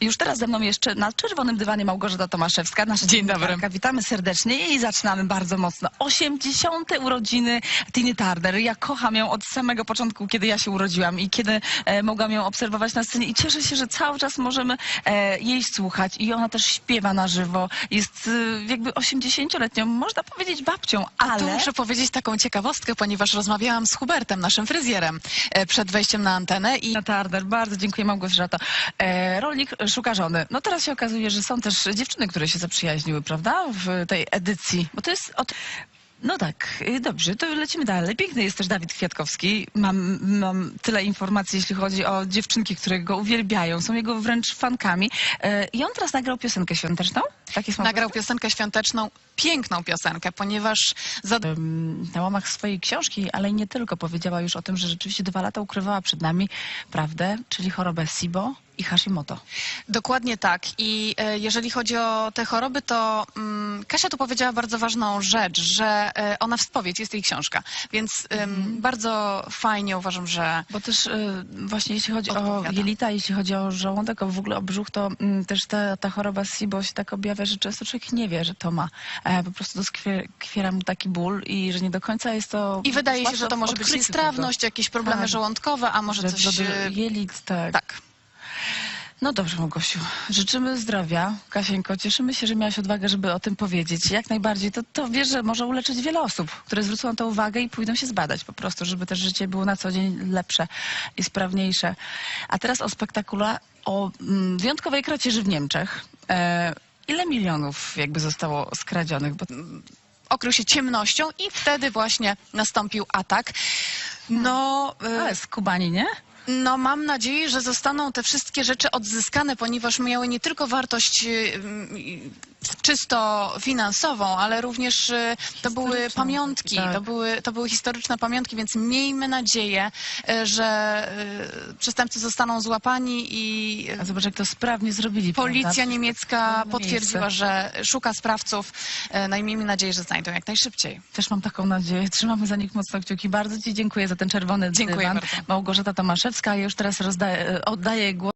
Już teraz ze mną jeszcze na czerwonym dywanie Małgorzata Tomaszewska, nasza Dzień dobry. Witamy serdecznie i zaczynamy bardzo mocno. 80. urodziny Tiny Turner. Ja kocham ją od samego początku, kiedy ja się urodziłam i kiedy e, mogłam ją obserwować na scenie i cieszę się, że cały czas możemy e, jej słuchać i ona też śpiewa na żywo. Jest e, jakby 80-letnią, można powiedzieć babcią, ale... Tu muszę powiedzieć taką ciekawostkę, ponieważ rozmawiałam z Hubertem, naszym fryzjerem, e, przed wejściem na antenę i Na Turner, bardzo dziękuję Małgorzato. E, rolnik szuka żony. No teraz się okazuje, że są też dziewczyny, które się zaprzyjaźniły, prawda? W tej edycji. Bo to jest od... No tak, y, dobrze, to lecimy dalej. Piękny jest też Dawid Kwiatkowski. Mam, mam tyle informacji, jeśli chodzi o dziewczynki, które go uwielbiają. Są jego wręcz fankami. E, I on teraz nagrał piosenkę świąteczną. Tak jest nagrał piosenkę świąteczną, piękną piosenkę, ponieważ za... Em, na łamach swojej książki, ale nie tylko, powiedziała już o tym, że rzeczywiście dwa lata ukrywała przed nami prawdę, czyli chorobę SIBO i Hashimoto. Dokładnie tak. I e, jeżeli chodzi o te choroby, to mm, Kasia tu powiedziała bardzo ważną rzecz, że e, ona w spowiedź jest jej książka. Więc em, bardzo fajnie uważam, że Bo też y, właśnie jeśli chodzi o Odpowiada. jelita, jeśli chodzi o żołądek, o w ogóle o brzuch, to mm, też ta, ta choroba SIBO się tak objawia, że często człowiek nie wie, że to ma. E, po prostu doskwiera mu taki ból i że nie do końca jest to... I wydaje się, że to może być niestrawność, jakieś problemy Tak. żołądkowe, a może coś... że za dużo e, jelit, tak. Tak. No dobrze, Małgosiu. Życzymy zdrowia. Kasieńko, cieszymy się, że miałaś odwagę, żeby o tym powiedzieć. Jak najbardziej. To, to wiesz, że może uleczyć wiele osób, które zwrócą to uwagę i pójdą się zbadać po prostu, żeby też życie było na co dzień lepsze i sprawniejsze. A teraz o spektakula, o mm, wyjątkowej kradzieży w Niemczech. E, ile milionów jakby zostało skradzionych? Bo okrył się ciemnością i wtedy właśnie nastąpił atak. No, e, ale skubani, nie? No mam nadzieję, że zostaną te wszystkie rzeczy odzyskane, ponieważ miały nie tylko wartość czysto finansową, ale również e, to były pamiątki, tak. to, były, to były historyczne pamiątki, więc miejmy nadzieję, e, że e, przestępcy zostaną złapani i A zobacz, jak to sprawnie zrobili. Policja prawda? niemiecka potwierdziła, miejsce. że szuka sprawców. No i miejmy nadzieję, że znajdą jak najszybciej. Też mam taką nadzieję. Trzymamy za nich mocno kciuki. Bardzo Ci dziękuję za ten czerwony Dziękuję dywan. bardzo. Małgorzata Tomaszewska. Ja już teraz rozdaję, oddaję głos.